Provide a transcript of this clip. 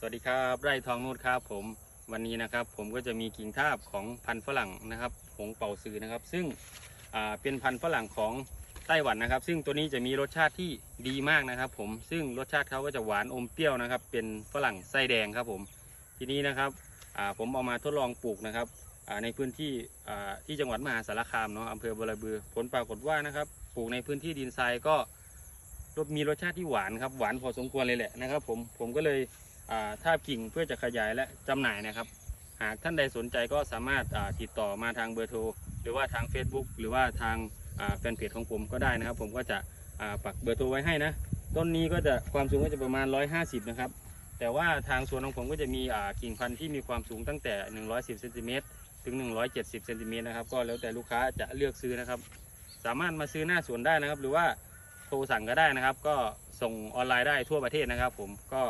สวัสดีครับไร่ทองนูดครับผมวันนี้นะครับ ผมก็จะมีกิ่งทาบของพันธุ์ฝรั่งนะครับผงเป่าซื้อนะครับ ซึ่งเป็นพันธุ์ฝรั่งของไต้หวันนะครับ ซึ่งตัวนี้จะมีรสชาติที่ดีมากนะครับ ผมซึ่งรสชาติเขาก็จะหวานอมเปรี้ยวนะครับ เป็นฝรั่งไส้แดงครับผมทีนี้นะครับผมเอามาทดลองปลูกนะครับในพื้นที่ที่จังหวัดมหาสารคามเนาะอำเภอบรบือผลปรากฏว่านะครับปลูกในพื้นที่ดินทรายก็มีรสชาติที่หวานครับหวานพอสมควรเลยแหละนะครับ ผมผมก็เลย ทาบกิ่งเพื่อจะขยายและจำหน่ายนะครับ หากท่านใดสนใจก็สามารถติดต่อมาทางเบอร์โทรหรือว่าทาง Facebook หรือว่าทางแฟนเพจของผมก็ได้นะครับ ผมก็จะปักเบอร์โทรไว้ให้นะ ต้นนี้ก็จะความสูงก็จะประมาณ 150 นะครับ แต่ว่าทางสวนของผมก็จะมีกิ่งพันธุ์ที่มีความสูงตั้งแต่ 110เซนติเมตรถึง 170เซนติเมตรนะครับก็แล้วแต่ลูกค้าจะเลือกซื้อนะครับ สามารถมาซื้อหน้าสวนได้นะครับ หรือว่าโทรสั่งก็ได้นะครับ ก็ส่งออนไลน์ได้ทั่วประเทศนะครับ ผมก็